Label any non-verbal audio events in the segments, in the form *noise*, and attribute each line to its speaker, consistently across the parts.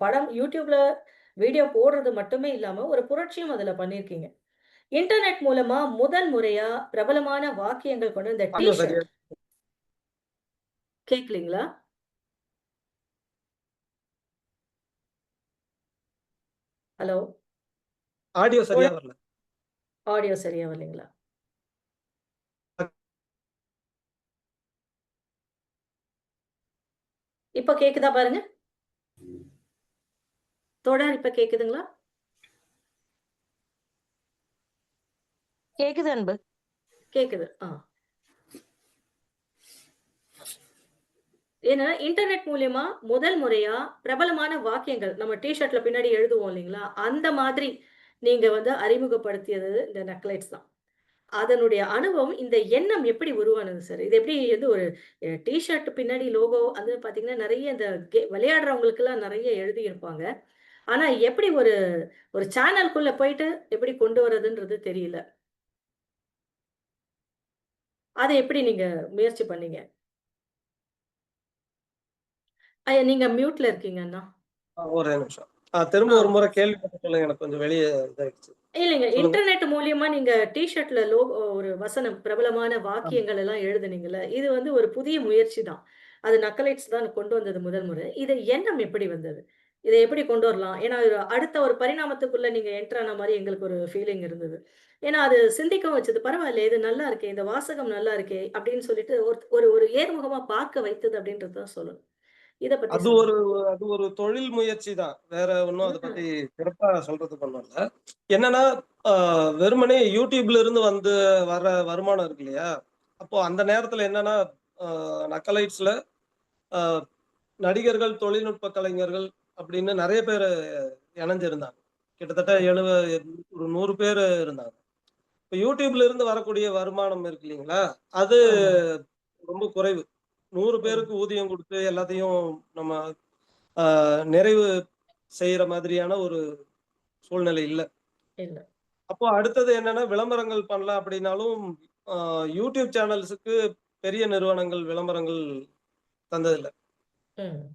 Speaker 1: படம் YouTubeல வீடியோ போடுறது மட்டுமே இல்லாம, ஒரு புரட்சியும் அதுல பண்ணியிருக்கீங்க. இன்டர்நெட் மூலமா முதல் முறையா பிரபலமான வாக்கியங்கள் கொண்ட இந்த டீ
Speaker 2: ஆமா, சரியா
Speaker 1: ஷர்ட் கேட்கலீங்களா? ஹலோ.
Speaker 2: ஆடியோ சரியா வரல.
Speaker 1: ஆடியோ சரியா வரலைங்களா? இப்ப கேக்குதா பாருங்க. தோழர் இப்ப கேக்குதுங்களா?
Speaker 3: கேக்குது அன்பு.
Speaker 1: கேக்குது. ஆ. ஏன்னா, இன்டர்நெட் மூலியமா முதல் முறையா பிரபலமான வாக்கியங்கள் நம்ம டீ ஷர்ட்ல பின்னாடி எழுதுவோம் இல்லைங்களா? அந்த மாதிரி நீங்க வந்து அறிமுகப்படுத்தியது இந்த நக்லைட்ஸ் தான். அதனுடைய அனுபவம், இந்த எண்ணம் எப்படி உருவானது சார்? இது எப்படி வந்து ஒரு அ டீ ஷர்ட் பின்னாடி லோகோ அது பார்த்தீங்கன்னா, நெறைய இந்த கே விளையாடுறவங்களுக்கெல்லாம் நெறைய எழுதியிருப்பாங்க. ஆனா, எப்படி ஒரு ஒரு சேனல்குள்ள போயிட்டு எப்படி கொண்டு வரதுன்றது தெரியல. அத எப்படி நீங்க முயற்சி பண்ணீங்க? நீங்க மியூட்ல இருக்கீங்க அண்ணா.
Speaker 2: ஒரே நிமிஷம். திரும்ப. ஒரு முறை கேள்வி சொல்லுங்க. எனக்கு கொஞ்சம் வெளிய இதாயிடுச்சு.
Speaker 1: இல்லைங்க. இன்டர்நெட் மூலியமா நீங்க டீ ஷர்ட்ல லோகோ ஒரு வசனம், பிரபலமான. வாக்கியங்கள் எல்லாம் எழுதுனீங்கல்ல. இது வந்து ஒரு புதிய முயற்சி தான். அது நக்கலைட்ஸ் தான் கொண்டு வந்தது முதல் முறை. இது எண்ணம் எப்படி வந்தது? இத எப்படி கொண்டு வரலாம்? ஏன்னா, அடுத்த ஒரு பரிணாமத்துக்குள்ள நீங்க என்டர் ஆன மாரி எங்களுக்கு ஒரு ஃபீலிங் இருந்தது. ஏன்னா, அது சிந்திக்கவும் வச்சது. பரவாயில்லையே இது நல்லா இருக்கே! இந்த வாசகம் நல்லா இருக்கே! அப்படின்னு சொல்லிட்டு ஒரு ஒரு ஏர்முகமா பார்க்க வைத்தது அப்படின்றது தான் சொல்லணும்.
Speaker 2: அது. ஒரு அது ஒரு தொழில் முயற்சி தான். வேற ஒண்ணும் அத பத்தி. சிறப்பா சொல்றதுக்கு ஒண்ணும் இல்ல. என்னன்னா, வெறுமனே YouTubeல இருந்து வந்து வர வருமானம் இருக்கு இல்லையா? அப்போ அந்த நேரத்துல என்னன்னா, நக்கலைட்ஸ்ல நடிகர்கள், தொழில்நுட்ப கலைஞர்கள் அப்படின்னு நெறைய பேரு இணைஞ்சிருந்தாங்க. கிட்டத்தட்ட. 70 ஒரு 100 பேரு இருந்தாங்க. இப்ப YouTubeல இருந்து வரக்கூடிய வருமானம் இருக்கு இல்லீங்களா? அது. ரொம்ப குறைவு. 100
Speaker 1: ம்.
Speaker 2: பேருக்கு ஊதியம் குடுத்து எல்லாத்தையும் நம்ம நிறைவு செய்ற மாதிரியான ஒரு சூழ்நிலை இல்ல. அப்போ அடுத்தது என்னன்னா, விளம்பரங்கள் பண்ணலாம் அப்படின்னாலும், YouTube சேனல்ஸுக்கு பெரிய நிறுவனங்கள் விளம்பரங்கள் தந்ததில்ல.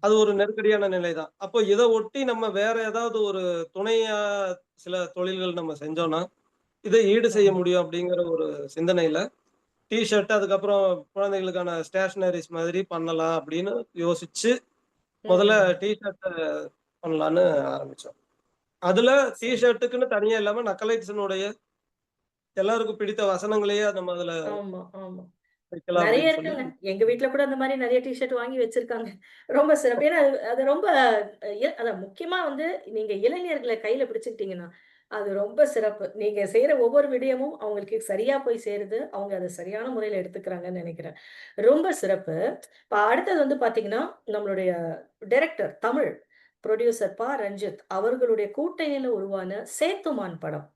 Speaker 2: அது ஒரு நெருக்கடியான நிலை தான். அப்போ இத ஒட்டி நம்ம வேற ஏதாவது ஒரு துணையா சில தொழில்கள் நம்ம செஞ்சோம்னா, இத ஈடு செய்ய. முடியும் அப்படிங்கிற ஒரு சிந்தனையில, டீ ஷர்ட் அதுக்கப்புறம் குழந்தைகளுக்கான ஸ்டேஷனரீஸ் மாதிரி பண்ணலாம் அப்படின்னு யோசிச்சு, முதல்ல
Speaker 1: ம்.
Speaker 2: டீ ஷர்ட்ட பண்ணலான்னு ஆரம்பிச்சோம். அதுல டீ
Speaker 1: சரி.
Speaker 2: ஷர்ட்டுக்குன்னு தனியா இல்லாம நக்கலைட்ஸினுடைய எல்லாருக்கும் பிடித்த வசனங்களையே நம்ம அதுல
Speaker 1: நெறைய இருக்குங்க. எங்க வீட்ல கூட அந்த மாரி நெறைய டீ ஷர்ட் வாங்கி வச்சிருக்காங்க. ரொம்ப சிறப்பு. ஏன்னா அது அது ரொம்ப அதான் முக்கியமா வந்து நீங்க இளைஞர்கள கையில பிடிச்சுக்கிட்டீங்கன்னா, அது ரொம்ப சிறப்பு. நீங்க செய்ற ஒவ்வொரு விடயமும் அவங்களுக்கு சரியா போய் சேருது. அவங்க அத சரியான முறையில எடுத்துக்கிறாங்கன்னு நெனைக்கிறேன். ரொம்ப சிறப்பு. இப்ப அடுத்தது வந்து பார்த்தீங்கன்னா, நம்மளுடைய டைரக்டர் தமிழ் புரொடியூசர் ப. ரஞ்சித் அவர்களுடைய கூட்டணியில உருவான சேத்துமான் படம்.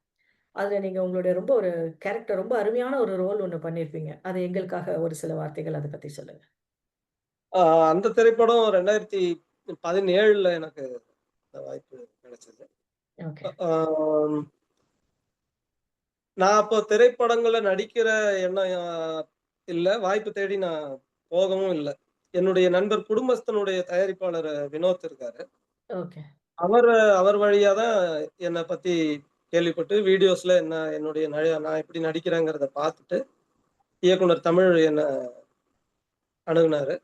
Speaker 1: அதுல நீங்க உங்களுடைய ரொம்ப ஒரு கேரக்டர் ரொம்ப அருமையான ஒரு ரோல் ஒண்ணு பண்ணியிருப்பீங்க. அது எங்களுக்காக ஒரு சில வார்த்தைகள் அத பத்தி சொல்லுங்க.
Speaker 2: ஆ அந்த திரைப்படம் 2017ல எனக்கு அந்த வாய்ப்பு கிடைச்சது. நான் அப்போ திரைப்படங்கள்ல நடிக்கிற எண்ணம் இல்ல. வாய்ப்பு தேடி நான் போகவும் இல்ல. என்னுடைய நண்பர் குடும்பஸ்தனுடைய தயாரிப்பாளர் வினோத் இருக்காரு.
Speaker 1: ஓகே.
Speaker 2: அவரு அவர் வழியா தான் என்ன பத்தி கேள்விப்பட்டு, வீடியோஸ்ல என்ன என்னுடைய நான் எப்படி நடிக்கிறேங்கிறத பார்த்துட்டு, இயக்குனர் தமிழ் என்ன அணுகுனாரு.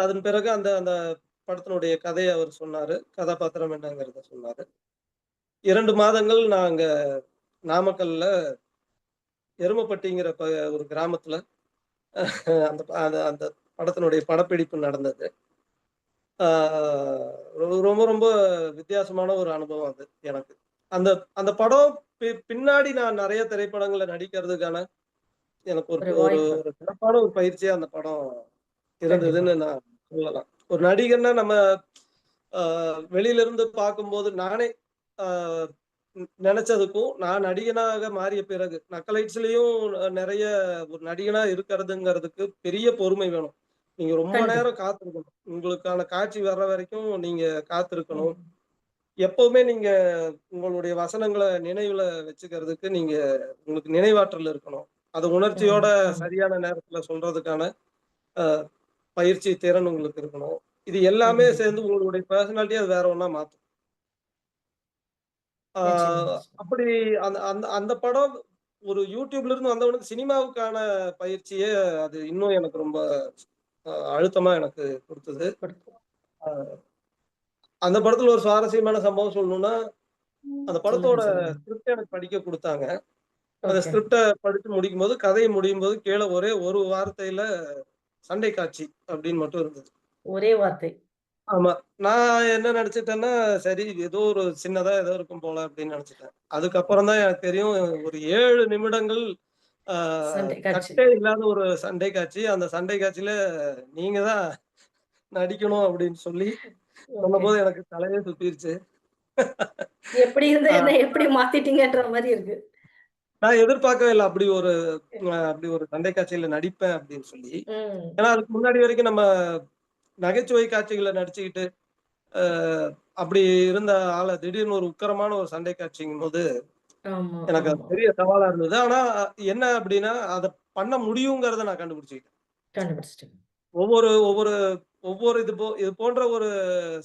Speaker 2: அதன் பிறகு அந்த அந்த படத்தினுடைய கதைய அவர் சொன்னாரு. கதாபாத்திரம் என்னங்கிறத சொன்னாரு. 2 மாதங்கள் நான் அங்க நாமக்கல்ல எருமப்பட்டிங்கிற ப ஒரு கிராமத்துல *laughs* அந்த அந்த படத்தினுடைய படப்பிடிப்பு நடந்தது. ரொம்ப ரொம்ப வித்தியாசமான ஒரு அனுபவம் அது எனக்கு. அந்த அந்த படம் பின்னாடி நான் நெறைய திரைப்படங்கள்ல நடிக்கிறதுக்கான எனக்கு ஒரு
Speaker 1: ஒரு
Speaker 2: சிறப்பான ஒரு பயிற்சியா அந்த படம். இருந்ததுன்னு நான் சொல்லலாம். ஒரு நடிகர்னா நம்ம வெளியில இருந்து பார்க்கும்போது நானே நெனச்சதுக்கும், நான் நடிகனாக மாறிய பிறகு நக்கலைட்ஸ்லயும் நெறைய ஒரு நடிகனா இருக்கிறதுங்கிறதுக்கு பெரிய பொறுமை வேணும். நீங்க ரொம்ப. நேரம் காத்திருக்கணும். உங்களுக்கான காட்சி வர்ற வரைக்கும் நீங்க காத்திருக்கணும். எப்பவுமே நீங்க உங்களுடைய வசனங்கள நினைவுல வச்சுக்கிறதுக்கு நீங்க உங்களுக்கு நினைவாற்றல் இருக்கணும். அத உணர்ச்சியோட. சரியான நேரத்துல சொல்றதுக்கான பயிற்சி திறன் உங்களுக்கு இருக்கணும். இது எல்லாமே. சேர்ந்து உங்களுடைய பெர்சனாலிட்டிய அது வேற
Speaker 1: நிச்சயமா, நிச்சயமா.
Speaker 2: அப்படி அந்த அந்த அந்த படம் ஒரு YouTubeல இருந்து வந்தவனுக்கு சினிமாவுக்கான பயிற்சியே அது இன்னும் எனக்கு ரொம்ப அழுத்தமா எனக்கு குடுத்தது. அந்த படத்துல ஒரு சுவாரஸ்யமான சம்பவம் சொல்லணும்னா, அந்த படத்தோட. ஸ்கிரிப்ட் எனக்கு படிக்க குடுத்தாங்க. அந்த
Speaker 1: ஓகே.
Speaker 2: ஸ்கிரிப்ட்ட படிச்சு முடிக்கும்போது, கதை முடியும்போது கீழ ஒரே ஒரு வார்த்தையில சண்டை காட்சி அப்படின்னு மட்டும் இருந்தது.
Speaker 1: ஒரே வார்த்தை.
Speaker 2: ஆமா. நான் என்ன நெனச்சுட்டேன்னா, சரி ஏதோ ஒரு சின்னதா ஏதோ இருக்கும் போல அப்படின்னு நெனச்சுட்டேன். அதுக்கப்புறம் தான் எனக்கு தெரியும் ஒரு 7 நிமிடங்கள். கட்டே இல்லாத ஒரு சண்டை காட்சி. அந்த சண்டை காட்சியில நீங்க தான் நடிக்கணும் அப்படின்னு சொல்லி. சொன்னபோது எனக்கு தலையே சுத்திருச்சு.
Speaker 1: எப்படி இருந்த. என்ன எப்படி மாத்திட்டீங்கன்ற மாரி இருக்கு.
Speaker 2: நான் எதிர்பார்க்கவே இல்ல. அப்படி ஒரு அப்படி ஒரு சண்டை காட்சியில நடிப்பேன் அப்படின்னு சொல்லி. ஏன்னா அதுக்கு முன்னாடி வரைக்கும் நம்ம நகைச்சுவை காட்சிகள்ல நடிச்சுக்கிட்டு, அப்படி இருந்த ஆள திடீர்னு ஒரு உக்கிரமான ஒரு சண்டை காட்சிங்கும்போது,
Speaker 1: ஆமா,
Speaker 2: எனக்கு அது. பெரிய சவாலா இருந்தது. ஆனா என்ன அப்படின்னா, அத பண்ண முடியுங்கிறத நான் கண்டுபிடிச்சுக்கிட்டேன். ஒவ்வொரு ஒவ்வொரு ஒவ்வொரு இது போ இது போன்ற ஒரு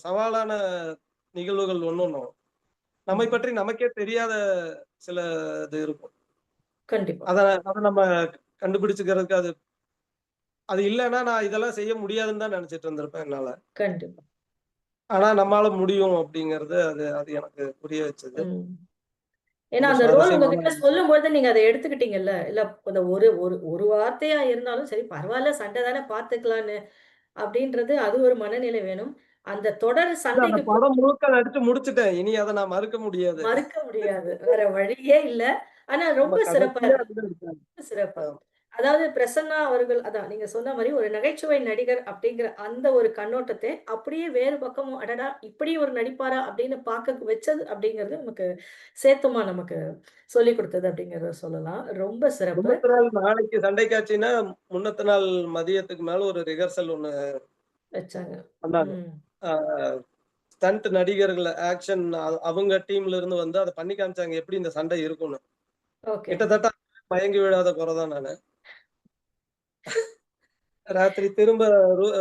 Speaker 2: சவாலான நிகழ்வுகள் ஒண்ணொண்ணும், நம்மை. பற்றி நமக்கே தெரியாத சில இது இருக்கும்.
Speaker 1: கண்டிப்பா.
Speaker 2: அத அத நம்ம கண்டுபிடிச்சுக்கிறதுக்கு அது அது இல்லன்னா நான் இதெல்லாம் செய்ய முடியாதுன்னு தான் நெனச்சுட்டு இருந்திருப்பேன் என்னால.
Speaker 1: கண்டிப்பா.
Speaker 2: ஆனா நம்மால முடியும் அப்படிங்கிறது அது அது எனக்கு புரிய வச்சது.
Speaker 1: ஏன்னா அந்த ரோல் உங்ககிட்ட சொல்லும்போது நீங்க அத எடுத்துக்கிட்டீங்கல்ல. இல்ல அந்த ஒரு ஒரு ஒரு வார்த்தையா இருந்தாலும் சரி பரவால்ல சண்டை தானே பார்த்துக்கலான்னு. அப்படின்றது அது ஒரு மனநிலை வேணும். அந்த தொடர் சண்டைக்கு
Speaker 2: படம் முழுக்க நடிச்சு முடிச்சுட்டேன். இனி அத நான் மறுக்க முடியாது.
Speaker 1: மறுக்க முடியாது. வேற வழியே இல்ல. ஆனா ரொம்ப சிறப்பா. சிறப்பு. அதாவது பிரசன்னா அவர்கள் அதான் நீங்க சொன்ன மாரி ஒரு நகைச்சுவை நடிகர் அப்படிங்கிற அந்த ஒரு கண்ணோட்டத்தை அப்படியே வேறு பக்கமும் அடடா! இப்படி ஒரு நடிப்பாரா அப்படின்னு பார்க்க வச்சது அப்படிங்கிறது நமக்கு சேத்துமா நமக்கு சொல்லிக் குடுத்தது அப்படிங்கிறத சொல்லலாம். ரொம்ப சிறப்பு.
Speaker 2: நாளைக்கு சண்டை காட்சின்னா, முன்னத்த நாள் மதியத்துக்கு மேல ஒரு ரிஹர்சல் ஒண்ணு
Speaker 1: வச்சாங்க.
Speaker 2: ஸ்டண்ட் நடிகர்கள் ஆக்ஷன் அவங்க டீம்ல இருந்து வந்து அத பண்ணி காமிச்சாங்க. எப்படி இந்த சண்டை இருக்கும்னு. கிட்டத்தட்ட மயங்கி விழாத குறை தான் நானு. ராத்திரி திரும்ப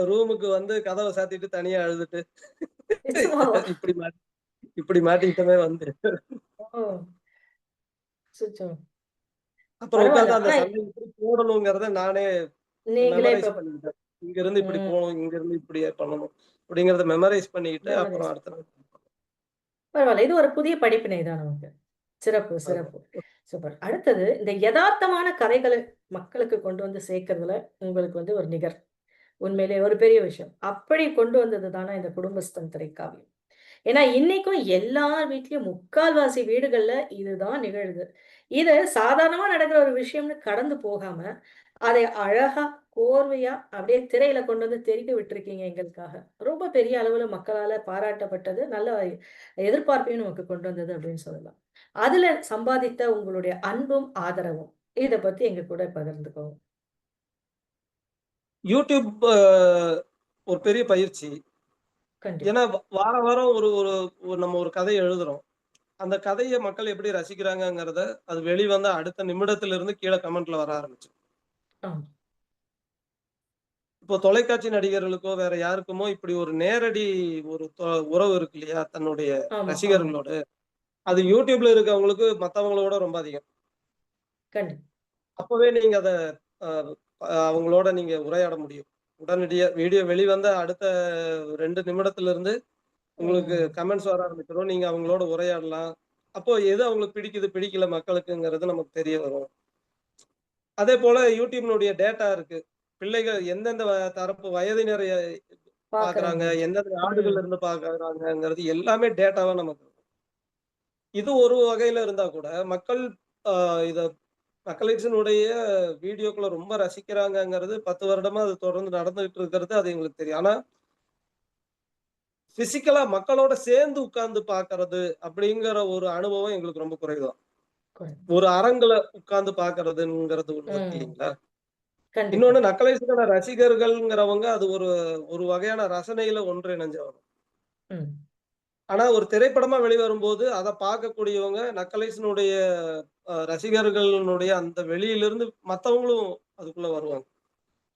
Speaker 2: ரூமுக்கு வந்து கதவ சாத்திட்டு தனியா அழுதுட்டு? இப்படி மாட்டி இப்படி மாட்டிக்கிட்டோமே வந்து. அப்புறம். உட்கார்ந்து அந்த சண்டை எப்படி போடணுங்கிறத நானே பண்ணிக்கிட்டேன். இங்கிருந்து இப்படி
Speaker 1: ம்.
Speaker 2: போணும், இங்கிருந்து இப்படி பண்ணணும். அப்படிங்கிறத மெமரைஸ் பண்ணிக்கிட்டு, அப்புறம். அடுத்த நாள்
Speaker 1: பரவால்ல. இது ஒரு புதிய படிப்பினை தான் நமக்கு. சிறப்பு. சிறப்பு. சூப்பர். அடுத்தது இந்த யதார்த்தமான கதைகளை மக்களுக்கு கொண்டு வந்து சேர்க்கறதுல உங்களுக்கு வந்து ஒரு நிகர். உண்மையிலேயே ஒரு பெரிய விஷயம். அப்படி கொண்டு வந்தது தானே இந்த குடும்பஸ்தன் திரைக்காவியம். ஏன்னா இன்னைக்கும் எல்லார் வீட்லயும் முக்கால்வாசி வீடுகள்ல இதுதான் நிகழுது. இது சாதாரணமா நடக்கிற ஒரு விஷயம்னு கடந்து போகாம, அதை அழகா, கோர்வையா அப்படியே திரையில கொண்டு வந்து தெறிக்க விட்டுருக்கீங்க எங்களுக்காக. ரொம்ப பெரிய அளவுல மக்களால பாராட்டப்பட்டது. நல்ல எதிர்பார்ப்பையும் நமக்கு கொண்டு வந்தது அப்படின்னு சொல்லலாம். அதுல சம்பாதித்த உங்களுடைய அன்பும், ஆதரவும் இத பத்தி எங்க கூட பகிர்ந்துக்கோங்க.
Speaker 2: அ ஒரு பெரிய பயிற்சி. ஏன்னா வ வாரம் வாரம் ஒரு ஒரு நம்ம ஒரு கதை எழுதுறோம். அந்த கதைய மக்கள் எப்படி ரசிக்கிறாங்கங்கிறத, அது வெளிவந்த அடுத்த நிமிடத்துல இருந்து கீழ கமெண்ட்ல வர ஆரம்பிச்சு. இப்போ தொலைக்காட்சி நடிகர்களுக்கோ, வேற யாருக்குமோ இப்படி ஒரு நேரடி ஒரு உறவு இருக்கு இல்லையா? தன்னுடைய. ரசிகர்களோட. அது YouTubeல இருக்கவங்களுக்கு மத்தவங்கள விட ரொம்ப அதிகம். அப்பவே நீங்க அத அவங்களோட நீங்க உரையாட முடியும். உடனடியா வீடியோ வெளிவந்த அடுத்த 2 நிமிடத்துல இருந்து உங்களுக்கு. கமெண்ட்ஸ் வர ஆரம்பிச்சிரும். நீங்க அவங்களோட உரையாடலாம். அப்போ எது அவங்களுக்கு பிடிக்குது, பிடிக்கல மக்களுக்குங்கிறது நமக்கு தெரிய வரும். அதேபோல YouTubeனுடைய டேட்டா இருக்கு. பிள்ளைகள் எந்தெந்த தரப்பு வயதினரை பார்க்குறாங்க. எந்தெந்த. நாடுகள்ல இருந்து பார்க்குறாங்கங்கிறது எல்லாமே டேட்டாவா நமக்கு இது ஒரு வகையில இருந்தா கூட, மக்கள் இத நக்கலைட்ஸினுடைய வீடியோக்கள ரொம்ப ரசிக்கிறாங்கங்கிறது 10 வருடமா அது தொடர்ந்து நடந்துகிட்டு இருக்கிறது அது எங்களுக்கு தெரியும். ஆனா, பிசிக்கலா மக்களோட சேர்ந்து உட்கார்ந்து பார்க்கறது அப்படிங்கிற ஒரு அனுபவம் எங்களுக்கு ரொம்ப குறைவு தான்.
Speaker 1: குறை-
Speaker 2: ஒரு அரங்குல உட்கார்ந்து
Speaker 1: ம்.
Speaker 2: இல்லீங்களா? இன்னொன்னு நக்கலைட்ஸுக்கான ரசிகர்கள்ங்கிறவங்க அது ஒரு ஒரு வகையான ரசனையில ஒன்றிணைஞ்சவங்க. ஆனா ஒரு திரைப்படமா வெளிவரும்போது அத பார்க்கக்கூடியவங்க நக்கலைட்ஸினுடைய அ ரசிகர்களுடைய அந்த வெளியிலிருந்து மத்தவங்களும் அதுக்குள்ள வருவாங்க.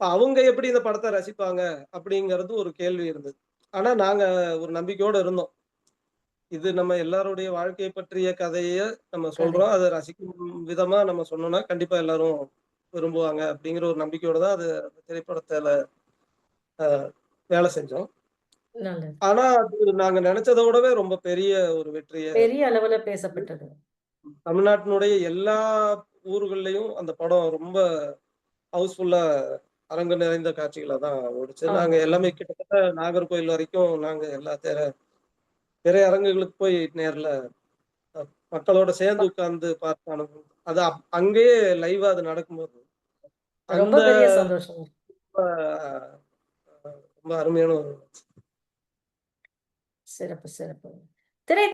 Speaker 2: அவங்க எப்படி இந்த படத்த ரசிப்பாங்க? அப்படிங்கிறது ஒரு கேள்வி இருந்தது. ஆனா நாங்க ஒரு நம்பிக்கையோட இருந்தோம். இது நம்ம எல்லாருடைய வாழ்க்கைய பற்றிய கதைய நம்ம. சொல்றோம். அத ரசிக்கும் விதமா நம்ம சொன்னோம்னா, கண்டிப்பா எல்லாரும் விரும்புவாங்க அப்படிங்கிற ஒரு நம்பிக்கையோட தான் அது திரைப்படத்துல வேலை செஞ்சோம். ஆனா, அது நாங்க நெனச்சத விடவே ரொம்ப பெரிய ஒரு வெற்றிய
Speaker 1: பெரிய அளவுல பேசப்பட்டது.
Speaker 2: தமிழ்நாட்டினுடைய எல்லா ஊர்கள்லயும் அந்த படம் ரொம்ப ஹவுஸ்ஃபுல்லா அரங்கு நிறைந்த காட்சிகளா தான் ஓடுச்சு. நாங்க எல்லாமே. கிட்டத்தட்ட நாகர்கோயில் வரைக்கும் நாங்க எல்லா திர திரையரங்குகளுக்கு போய் நேர்ல மக்களோட சேர்ந்து உட்கார்ந்து பார்த்த அனுபவம். அது அங்கேயே லைவா அது நடக்கும்போது,
Speaker 1: ரொம்ப
Speaker 2: ரொம்ப அருமையான ஒரு
Speaker 1: சிறப்பு, சிறப்பு. திரை